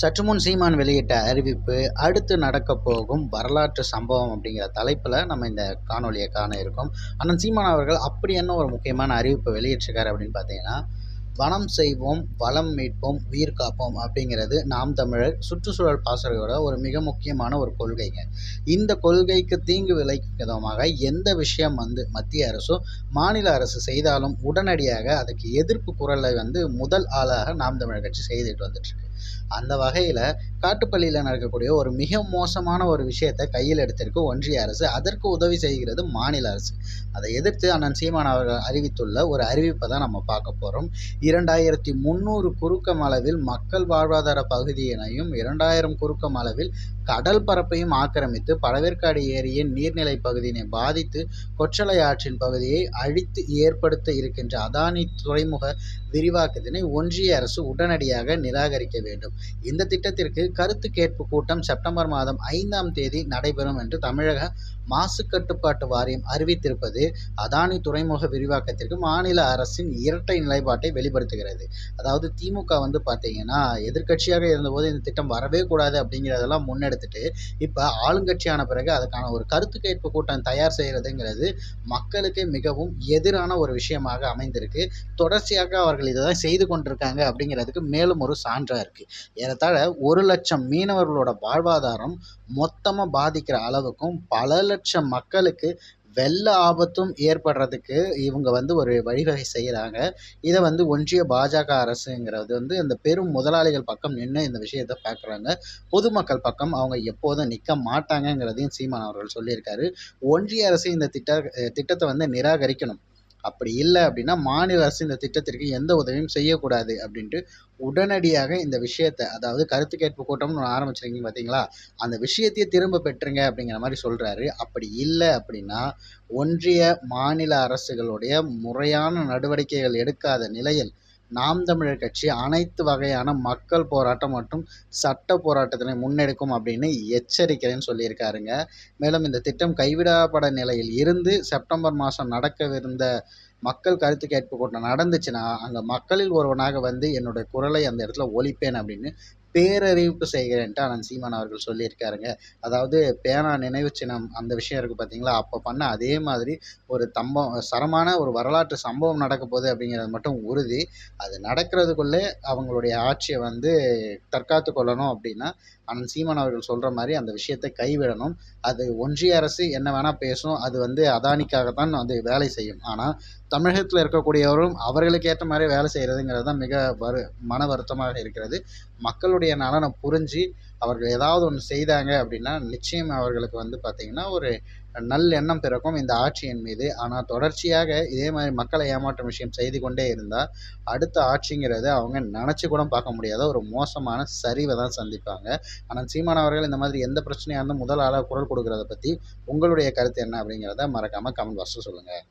சற்றுமுன் சீமான் வெளியிட்ட அறிவிப்பு அடுத்து நடக்க போகும் வரலாற்று சம்பவம் அப்படிங்கிற தலைப்பில் நம்ம இந்த காணொலியை காண இருக்கோம். அண்ணன் சீமான் அவர்கள் அப்படி என்ன ஒரு முக்கியமான அறிவிப்பு வெளியிட்டிருக்காரு அப்படின்னு பார்த்தீங்கன்னா வனம் செய்வோம் வளம் மீட்போம் உயிர் காப்போம் அப்படிங்கிறது நாம் தமிழர் சுற்றுச்சூழல் பாசறையோட ஒரு மிக முக்கியமான ஒரு கொள்கைங்க. இந்த கொள்கைக்கு தீங்கு விளைக்கும் விதமாக எந்த விஷயம் வந்து மத்திய அரசோ மாநில அரசு செய்தாலும் உடனடியாக அதுக்கு எதிர்ப்பு குரலை வந்து முதல் ஆளாக நாம் தமிழர் கட்சி செய்துட்டு வந்துட்டுருக்கு அந்த வகையில் காட்டுப்பள்ளியில் நடக்கக்கூடிய ஒரு மிக மோசமான ஒரு விஷயத்தை கையில் எடுத்திருக்கு ஒன்றிய அரசு. அதற்கு உதவி செய்கிறது மாநில அரசு. அதை எதிர்த்து அண்ணன் சீமான் அவர்கள் அறிவித்துள்ள ஒரு அறிவிப்பை தான் நம்ம பார்க்க போகிறோம் இரண்டாயிரத்தி முந்நூறு குறுக்கம் அளவில் மக்கள் வாழ்வாதார பகுதியினையும் இரண்டாயிரம் குறுக்கம் அளவில் கடல் பரப்பையும் ஆக்கிரமித்து பழவேற்காடு ஏரியின் நீர்நிலை பகுதியினை பாதித்து கொற்றலை ஆற்றின் பகுதியை அழித்து ஏற்படுத்த இருக்கின்ற அதானி துறைமுக விரிவாக்கத்தினை ஒன்றிய அரசு உடனடியாக நிராகரிக்க வேண்டும். இந்த திட்டத்திற்கு கருத்து கேட்பு கூட்டம் செப்டம்பர் மாதம் ஐந்தாம் தேதி நடைபெறும் என்று தமிழக மாசு கட்டுப்பாட்டு வாரியம் அறிவித்திருப்பது அதானி துறைமுக விரிவாக்கத்திற்கு மாநில அரசின் இரட்டை நிலைப்பாட்டை வெளிப்படுத்துகிறது. அதாவது திமுக வந்து பார்த்தீங்கன்னா எதிர்க்கட்சியாக இருந்தபோது இந்த திட்டம் வரவே கூடாது அப்படிங்கிறதெல்லாம் முன்னெடுத்துட்டு இப்போ ஆளுங்கட்சியான பிறகு அதுக்கான ஒரு கருத்து கேட்பு கூட்டம் தயார் செய்கிறதுங்கிறது மக்களுக்கு மிகவும் எதிரான ஒரு விஷயமாக அமைந்திருக்கு. தொடர்ச்சியாக அவர்கள் இதை தான் செய்து கொண்டிருக்காங்க அப்படிங்கிறதுக்கு மேலும் ஒரு சான்றாக இருக்குது ஏறத்தாழ ஒரு லட்சம் மீனவர்களோட வாழ்வாதாரம் மொத்தமாக பாதிக்கிற அளவுக்கும் பல லட்சம் மக்களுக்கு வெள்ள ஆபத்தும் ஏற்படுறதுக்கு இவங்க வந்து ஒரு வழிவகை செய்கிறாங்க இதை வந்து ஒன்றிய பாஜக அரசுங்கிறது வந்து இந்த பெரும் முதலாளிகள் பக்கம் நின்று இந்த விஷயத்தை பார்க்குறாங்க. பொதுமக்கள் பக்கம் அவங்க எப்போதும் நிற்க மாட்டாங்கங்கிறதையும் சீமான் அவர்கள் சொல்லியிருக்காரு. ஒன்றிய அரசு இந்த திட்ட திட்டத்தை வந்து நிராகரிக்கணும். அப்படி இல்லை அப்படின்னா மாநில அரசு இந்த திட்டத்திற்கு எந்த உதவியும் செய்யக்கூடாது அப்படின்ட்டு உடனடியாக இந்த விஷயத்தை அதாவது கருத்து கேட்பு கூட்டம்னு ஒன்று ஆரம்பிச்சிருக்கீங்க பார்த்தீங்களா அந்த விஷயத்தையே திரும்ப பெற்றுங்க அப்படிங்கிற மாதிரி சொல்கிறாரு அப்படி இல்லை அப்படின்னா ஒன்றிய மாநில அரசுகளுடைய முறையான நடவடிக்கைகள் எடுக்காத நிலையில் நாம் தமிழர் கட்சி அனைத்து வகையான மக்கள் போராட்டம் மற்றும் சட்ட போராட்டத்தினை முன்னெடுக்கும் அப்படின்னு எச்சரிக்கிறேன்னு சொல்லியிருக்காருங்க. மேலும் இந்த திட்டம் கைவிடப்பட நிலையில் இருந்து செப்டம்பர் மாதம் நடக்கவிருந்த மக்கள் கருத்து கேட்பு கூட்டம் நடந்துச்சுன்னா அங்கே மக்களில் ஒருவனாக வந்து என்னுடைய குரலை அந்த இடத்துல ஒழிப்பேன் அப்படின்னு பேரறிவிப்பு செய்கிறேன்ட்டு அண்ணன் சீமான் அவர்கள் சொல்லியிருக்காருங்க. அதாவது பேனா நினைவு சின்னம் அந்த விஷயம் இருக்குது பார்த்தீங்களா அப்போ பண்ண அதே மாதிரி ஒரு தம்பம் சரமான ஒரு வரலாற்று சம்பவம் நடக்க போகுது அப்படிங்கிறது மட்டும் உறுதி. அது நடக்கிறதுக்குள்ளே அவங்களுடைய ஆட்சியை வந்து தற்காத்து கொள்ளணும் அப்படின்னா அண்ணன் சீமான் அவர்கள் சொல்கிற மாதிரி அந்த விஷயத்தை கைவிடணும். அது ஒன்றிய அரசு என்ன வேணால் பேசும். அது வந்து அதானிக்காகத்தான் அது வேலை செய்யும். ஆனால் தமிழகத்தில் இருக்கக்கூடியவரும் அவர்களுக்கு ஏற்ற மாதிரி வேலை செய்கிறதுங்கிறது தான் மிக வரு மன வருத்தமாக இருக்கிறது. மக்களுடைய நலனை புரிஞ்சு அவர்கள் ஏதாவது ஒன்று செய்தாங்க அப்படின்னா நிச்சயம் அவர்களுக்கு வந்து பார்த்திங்கன்னா ஒரு நல்லெண்ணம் பிறக்கும் இந்த ஆட்சியின் மீது. ஆனால் தொடர்ச்சியாக இதே மாதிரி மக்களை ஏமாற்றும் விஷயம் செய்து கொண்டே இருந்தால் அடுத்த ஆட்சிங்கிறது அவங்க நினச்சி கூட பார்க்க முடியாத ஒரு மோசமான சரிவை தான் சந்திப்பாங்க. ஆனால் சீமான அவர்கள் இந்த மாதிரி எந்த பிரச்சனையாக இருந்தால் முதல் ஆளாக குரல் கொடுக்குறத பற்றி உங்களுடைய கருத்து என்ன அப்படிங்கிறத மறக்காமல் கமெண்ட் பாக்ஸில் சொல்லுங்கள்